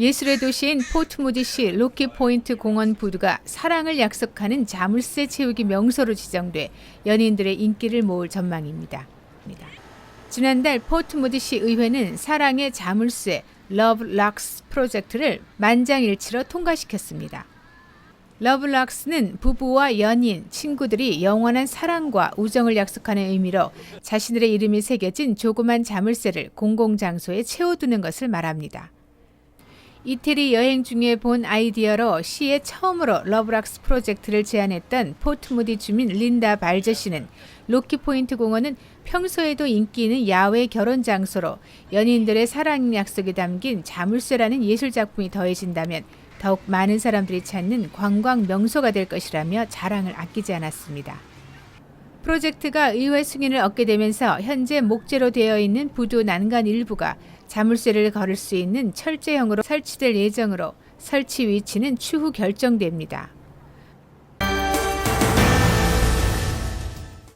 예술의 도시인 포트무디시 로키포인트 공원 부두가 사랑을 약속하는 자물쇠 채우기 명소로 지정돼 연인들의 인기를 모을 전망입니다. 지난달 포트무디시 의회는 사랑의 자물쇠 러브 락스 프로젝트를 만장일치로 통과시켰습니다. 러브 락스는 부부와 연인, 친구들이 영원한 사랑과 우정을 약속하는 의미로 자신들의 이름이 새겨진 조그만 자물쇠를 공공장소에 채워두는 것을 말합니다. 이태리 여행 중에 본 아이디어로 시에 처음으로 러브락스 프로젝트를 제안했던 포트무디 주민 린다 발저 씨는 로키포인트 공원은 평소에도 인기 있는 야외 결혼 장소로 연인들의 사랑 약속이 담긴 자물쇠라는 예술 작품이 더해진다면 더욱 많은 사람들이 찾는 관광 명소가 될 것이라며 자랑을 아끼지 않았습니다. 프로젝트가 의회 승인을 얻게 되면서 현재 목재로 되어 있는 부두 난간 일부가 자물쇠를 걸을 수 있는 철제형으로 설치될 예정으로 설치 위치는 추후 결정됩니다.